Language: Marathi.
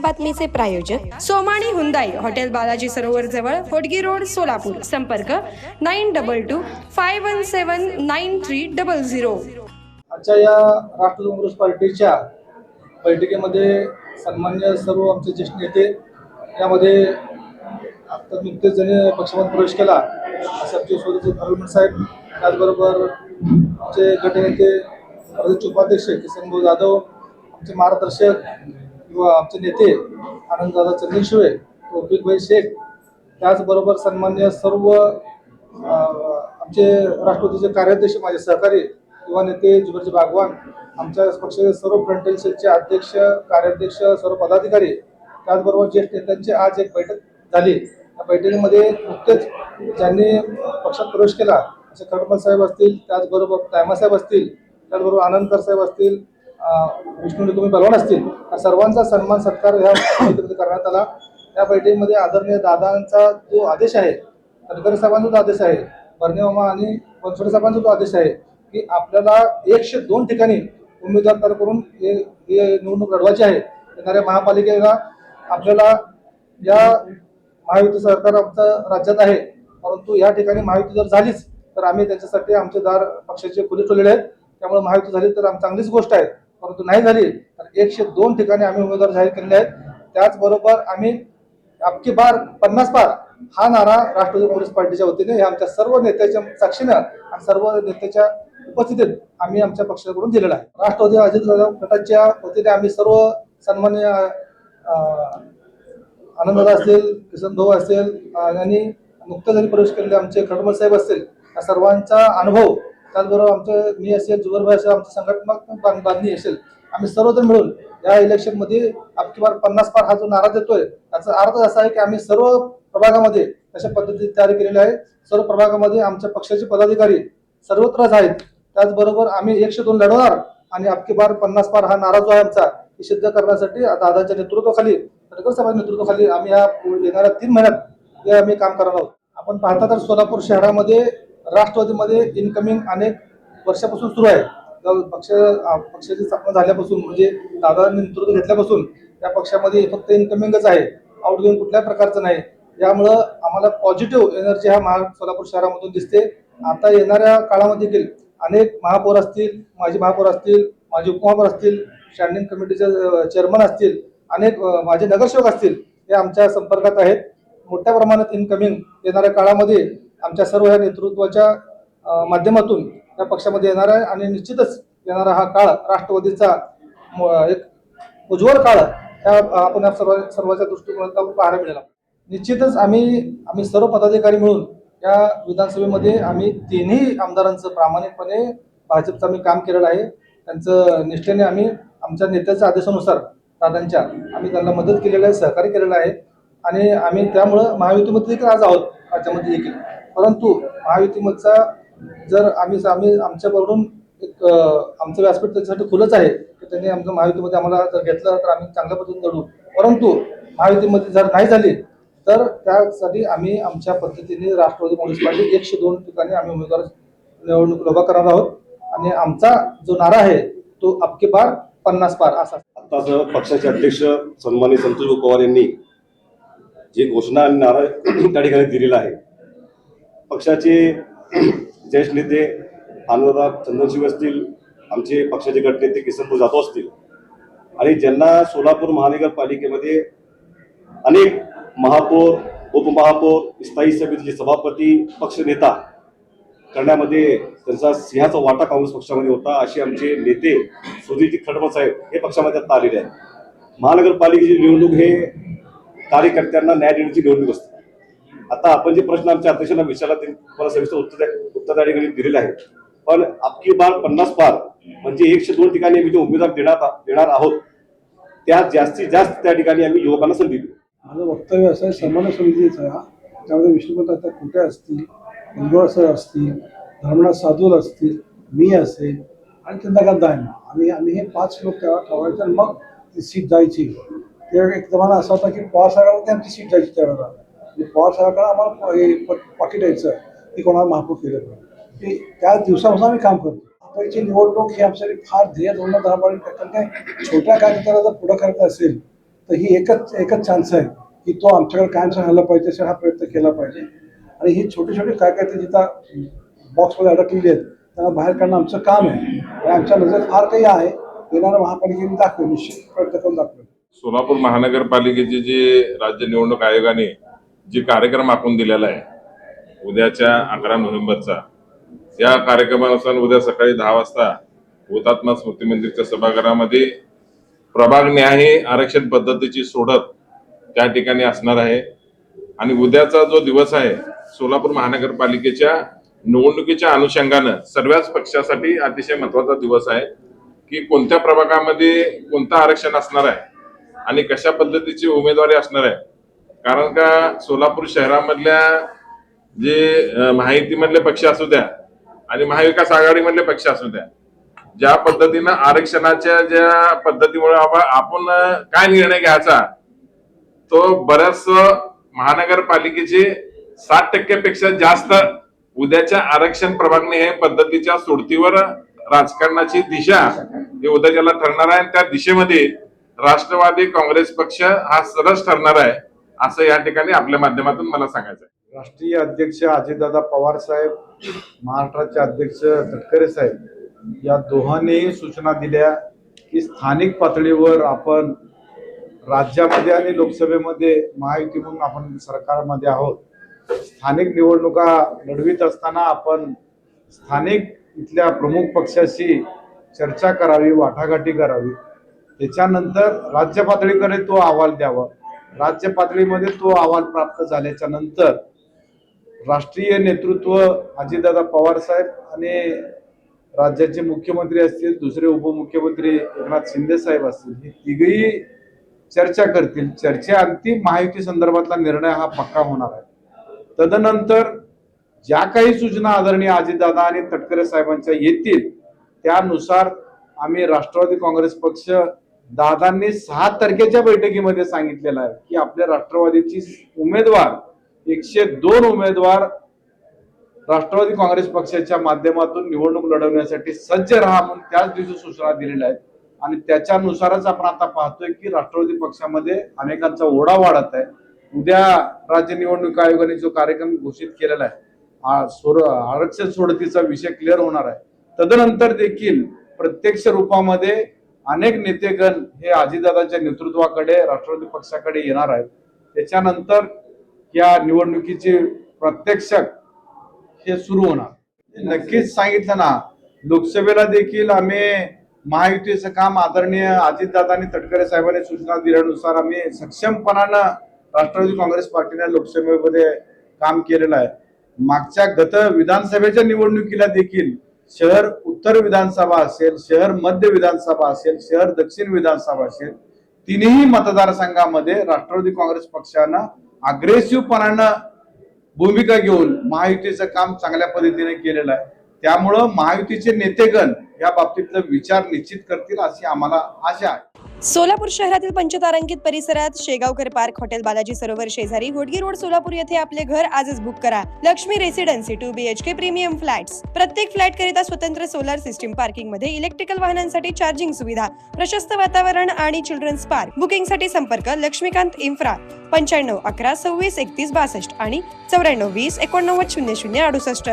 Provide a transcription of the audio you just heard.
या बातमीचे प्रायोजक सोमाणी हुंदाई हॉटेल बालाजी सरोवर जवळ होडगी रोड सोलापूर. संपर्क nine double two five one seven nine three double zero. आजच्या या राष्ट्रवादी काँग्रेस पार्टीच्या बैठकीमध्ये सन्मान्य सर्व आमचे ज्येष्ठ नेते यामध्ये आता नुकतेच ज्यांनी पक्षामध्ये प्रवेश केला. असे आमचे स्वतःचे साहेब त्याचबरोबर आमचे गटनेते प्रदेश उपाध्यक्ष किसन जाधव आमचे मार्गदर्शक किंवा आमचे नेते आनंददादा चंद्रशिवे तौफिकभाई शेख त्याचबरोबर सन्मान्य सर्व आमचे राष्ट्रपतीचे कार्याध्यक्ष माझे सहकारी किंवा नेते जुबरजी भागवान आमच्या पक्षाचे सर्व फ्रंटल सेलचे अध्यक्ष कार्याध्यक्ष सर्व पदाधिकारी त्याचबरोबर ज्येष्ठ नेत्यांची आज एक बैठक झाली. त्या बैठकीमध्ये नुकतेच ज्यांनी पक्षात प्रवेश केला असे खडमल साहेब असतील त्याचबरोबर तायमासाहेब असतील त्याचबरोबर आनंदकर साहेब असतील विष्णू तुम्ही बलवान असतील सर्वांचा सन्मान सत्कार ह्या बैठकीमध्ये करण्यात आला. या बैठकीमध्ये आदरणीय दादांचा जो आदेश आहे तडकरे साहेबांचा जो आदेश आहे बर्णे मामा आणि बनसोडे साहेबांचा जो आदेश आहे की आपल्याला एकशे दोन ठिकाणी उमेदवार तयार करून हे हे निवडणूक लढवायची आहे. येणाऱ्या महापालिकेला आपल्याला या महायुती सरकार आमचं राज्यात आहे परंतु या ठिकाणी महायुती जर झालीच तर आम्ही त्याच्यासाठी आमचे दार पक्षाचे खुले ठेवलेले आहेत. त्यामुळे महायुती झाली तर आम चांगलीच गोष्ट आहे. परंतु नाही झाली तर एकशे दोन ठिकाणी आम्ही उमेदवार जाहीर केलेले आहेत. त्याचबरोबर आम्ही अबकी बार पन्नास बार हा नारा राष्ट्रवादी काँग्रेस पार्टीच्या वतीने हे आमच्या सर्व नेत्याच्या साक्षीनं आणि सर्व नेत्याच्या उपस्थितीत आम्ही आमच्या पक्षाकडून दिलेला आहे. राष्ट्रवादी अजित गटाच्या वतीने आम्ही सर्व सन्मान्य आनंददा असतील किसन भाऊ असेल आणि नुकतं जरी प्रवेश केलेले आमचे खडमल साहेब असतील या सर्वांचा अनुभव त्याचबरोबर आमचे मी असेल जुगलभाई असेल आमचं संघटनात्मक बांध- बांधणी असेल आम्ही सर्वजण मिळून या इलेक्शनमध्ये अबकी बार पन्नास पार हा जो नारा देतोय त्याचा अर्थ असा आहे की आम्ही सर्व प्रभागामध्ये तशा पद्धतीने तयारी केलेली आहे. सर्व प्रभागामध्ये आमच्या पक्षाचे पदाधिकारी सर्वत्रच आहेत. त्याचबरोबर आम्ही एकशे दोन लढवणार आणि अबकी बार पन्नास पार हा नारा जो आहे आमचा हे सिद्ध करण्यासाठी दादाच्या नेतृत्वाखाली तडकर साहेबांच्या नेतृत्वाखाली आम्ही या येणाऱ्या तीन महिन्यात हे आम्ही काम करणार आहोत. आपण पाहता तर सोलापूर शहरामध्ये राष्ट्रवादीमध्ये इनकमिंग अनेक वर्षापासून सुरू आहे. पक्ष पक्षाची स्थापना झाल्यापासून म्हणजे दादा नेतृत्व घेतल्यापासून या पक्षामध्ये फक्त इनकमिंगच आहे. आउटगोईंग कुठल्या प्रकारचं नाही. यामुळं आम्हाला पॉझिटिव्ह एनर्जी हा महा सोलापूर शहरामधून दिसते. आता येणाऱ्या काळामध्ये देखील अनेक महापौर असतील माजी महापौर असतील माजी उपमहापौर असतील स्टँडिंग कमिटीचे चेअरमन असतील अनेक माझे नगरसेवक असतील हे आमच्या संपर्कात आहेत. मोठ्या प्रमाणात इनकमिंग येणाऱ्या काळामध्ये आमच्या सर्व या नेतृत्वाच्या माध्यमातून या पक्षामध्ये येणार आहे आणि निश्चितच येणारा हा काळ राष्ट्रवादीचा म- एक उज्ज्वल काळ ह्या आपण या सर्व सर्वांच्या दृष्टिकोनातून पाहायला मिळेल. निश्चितच आम्ही आम्ही सर्व पदाधिकारी मिळून या विधानसभेमध्ये आम्ही तिन्ही आमदारांचं प्रामाणिकपणे भाजपचं आम्ही काम केलेलं आहे. त्यांचं निष्ठेने आम्ही आमच्या नेत्याच्या आदेशानुसार दादांच्या आम्ही त्यांना मदत केलेलं आहे सहकार्य केलेलं आहे. आणि आम्ही त्यामुळं महायुतीमध्ये देखील आज आहोत राज्यामध्ये देखील. परंतु महायुतीमधचा जर आम्ही आम्ही आमच्याकडून एक आमचं व्यासपीठ त्याच्यासाठी खुलंच आहे की त्यांनी आमचं महायुतीमध्ये आम्हाला जर घेतलं तर आम्ही चांगल्या पद्धतीने लढू. परंतु महायुतीमध्ये जर नाही झाली तर त्यासाठी आम्ही आमच्या पद्धतीने राष्ट्रवादी काँग्रेस पार्टी एकशे दोन ठिकाणी आम्ही उमेदवार निवडणूक उभा करणार आहोत. आणि आमचा जो नारा आहे तो अबके पार पन्नास पार असा. आताच पक्षाचे अध्यक्ष सन्मानी संतोष पवार यांनी जी घोषणा आणि नारा त्या ठिकाणी दिलेला आहे पक्षाचे ज्येष्ठ नेते आनंदराव चंदनशिव असतील आमचे पक्षाचे गटनेते किसनपूर जाधव असतील. आणि ज्यांना सोलापूर महानगरपालिकेमध्ये अनेक महापौर उपमहापौर स्थायी समितीचे सभापती पक्षनेता करण्यामध्ये त्यांचा सिंहाचा वाटा काँग्रेस पक्षामध्ये होता असे आमचे नेते सुधीरजी खडमल साहेब हे पक्षामध्ये आता आलेले आहेत. महानगरपालिकेची निवडणूक हे कार्यकर्त्यांना न्याय देण्याची निवडणूक असते. आता आपण जे प्रश्न आमच्या अध्यक्षांना विचारला ते तुम्हाला सविस्तर उत्तर उत्तर त्या ठिकाणी दिलेले आहे पण आपकी बार पन्नास पार म्हणजे एकशे दोन ठिकाणी आम्ही जे उमेदवार देणार देणार आहोत त्या जास्तीत जास्त त्या ठिकाणी आम्ही युवकांना संधी देऊ. माझं वक्तव्य असं आहे समन्वय समितीचं हा. त्यामध्ये विष्णुपंत आता कुठे असतील इंदोर सर असतील धर्मनाथ साधूर असतील मी असेल आणि चंद्रकांत दायना आम्ही आम्ही हे पाच लोक तेव्हा ठरवायचे आणि मग ती सीट जायची. त्यावेळी एक जमाना असा होता की पवार आमची सीट जायची त्यावेळेला पवार साहेबांकडे आम्हाला हे पाकिट यायचं की कोणाला महापौर केलं पाहिजे ते त्या दिवसापासून आम्ही काम करतो. आपल्याची निवडणूक ही आमच्यासाठी फार ध्येय धोरण धराबाळी कारण काय छोट्या कार्यकर्त्याला जर पुढं करायचं असेल तर ही एकच एकच चान्स आहे की तो आमच्याकडे कायमचा राहिला पाहिजे असा हा प्रयत्न केला पाहिजे. आणि ही छोटी छोटी काय काय ते जिथं बॉक्समध्ये अडकलेली आहेत त्यांना बाहेर काढणं आमचं काम आहे. आणि आमच्या नजर फार काही आहे. येणाऱ्या महापालिकेने दाखवे निश्चित प्रयत्न करून दाखवे सोलापूर महानगरपालिकेचे जे राज्य निवडणूक आयोगाने जे कार्यक्रम आखून दिलेला आहे उद्याच्या अकरा नोव्हेंबरचा या कार्यक्रमानुसार उद्या सकाळी दहा वाजता हुतात्मा स्मृती मंदिरच्या सभागृहामध्ये प्रभाग न्याय आरक्षण पद्धतीची सोडत त्या ठिकाणी असणार आहे. आणि उद्याचा जो दिवस आहे सोलापूर महानगरपालिकेच्या निवडणुकीच्या अनुषंगानं सर्वच पक्षासाठी अतिशय महत्त्वाचा दिवस आहे की कोणत्या प्रभागामध्ये कोणतं आरक्षण असणार आहे आणि कशा पद्धतीची उमेदवारी असणार आहे कारण का सोलापूर शहरामधल्या जे माहितीमधले पक्ष असू द्या आणि महाविकास आघाडीमधले पक्ष असू द्या ज्या पद्धतीनं आरक्षणाच्या ज्या पद्धतीमुळे आपण काय निर्णय घ्यायचा तो बऱ्याच महानगरपालिकेचे साठ टक्क्यापेक्षा जास्त उद्याच्या आरक्षण प्रभागणी हे पद्धतीच्या सोडतीवर राजकारणाची दिशा जे उद्या ज्याला ठरणार आहे आणि त्या दिशेमध्ये राष्ट्रवादी काँग्रेस पक्ष हा सरस ठरणार आहे. असं या ठिकाणी आपल्या माध्यमातून मला सांगायचं आहे राष्ट्रीय अध्यक्ष अजितदादा पवार साहेब महाराष्ट्राचे अध्यक्ष तटकरे साहेब या दोघांनीही सूचना दिल्या की स्थानिक पातळीवर आपण राज्यामध्ये आणि लोकसभेमध्ये महायुती म्हणून आपण सरकारमध्ये आहोत. स्थानिक निवडणुका लढवित असताना आपण स्थानिक इथल्या प्रमुख पक्षाशी चर्चा करावी वाटाघाटी करावी. त्याच्यानंतर राज्य पातळीकडे तो अहवाल द्यावा. राज्य पातळीमध्ये तो अहवाल प्राप्त झाल्याच्यानंतर राष्ट्रीय नेतृत्व अजितदादा पवार साहेब आणि राज्याचे मुख्यमंत्री असतील दुसरे उपमुख्यमंत्री एकनाथ शिंदे साहेब असतील हे तिघही चर्चा करतील. चर्चेअंती महायुती संदर्भातला निर्णय हा पक्का होणार आहे. तदनंतर ज्या काही सूचना आदरणीय अजितदादा आणि तटकरे साहेबांच्या येतील त्यानुसार आम्ही राष्ट्रवादी काँग्रेस पक्ष दादांनी सहा तारखेच्या बैठकीमध्ये सांगितलेलं आहे की आपल्या राष्ट्रवादीची उमेदवार एकशे दोन उमेदवार राष्ट्रवादी काँग्रेस पक्षाच्या माध्यमातून निवडणूक लढवण्यासाठी सज्ज राहा म्हणून त्याच दिवशी सूचना दिलेल्या आहेत. आणि त्याच्यानुसारच आपण आता पाहतोय की राष्ट्रवादी पक्षामध्ये अनेकांचा ओढा वाढत आहे. उद्या राज्य निवडणूक आयोगाने जो कार्यक्रम घोषित केलेला आहे आरक्षण सोडतीचा विषय क्लिअर होणार आहे. तदनंतर देखील प्रत्यक्ष रूपामध्ये अनेक नेतेगण हे अजितदादांच्या नेतृत्वाकडे राष्ट्रवादी पक्षाकडे येणार आहेत. त्याच्यानंतर या निवडणुकीचे प्रत्यक्ष हे सुरू होणार. नक्कीच सांगितलं ना लोकसभेला देखील आम्ही महायुतीचं काम आदरणीय अजितदादांनी तटकरे साहेबांनी सूचना दिल्यानुसार आम्ही सक्षमपणानं राष्ट्रवादी काँग्रेस पार्टीने लोकसभेमध्ये काम केलेलं आहे. मागच्या गत विधानसभेच्या निवडणुकीला देखील शहर उत्तर विधानसभा असेल शहर मध्य विधानसभा असेल शहर दक्षिण विधानसभा असेल तिन्ही मतदारसंघामध्ये राष्ट्रवादी काँग्रेस पक्षानं अग्रेसिव्हपणानं भूमिका घेऊन महायुतीचं काम चांगल्या पद्धतीने केलेलं आहे. त्यामुळं महायुतीचे नेतेगण या बाबतीतलं विचार निश्चित करतील अशी आम्हाला आशा आहे. सोलापूर शहरातील पंचतारांकित परिसरात शेगावकर पार्क हॉटेल बालाजी सरोवर शेजारी घोटगी रोड सोलापूर येथे आपले घर आजच बुक करा. Laxmi residency two B H K premium flats. प्रत्येक फ्लॅट करिता स्वतंत्र सोलार सिस्टीम पार्किंगमध्ये इलेक्ट्रिकल वाहनांसाठी चार्जिंग सुविधा प्रशस्त वातावरण आणि चिल्ड्रन्स पार्क. बुकिंगसाठी संपर्क लक्ष्मीकांत इन्फ्रा पंच्याण्णव अकरा सव्वीस एकतीस बासष्ट आणि चौऱ्याण्णव वीस एकोणनव्वद शून्य शून्य अडुसष्ट.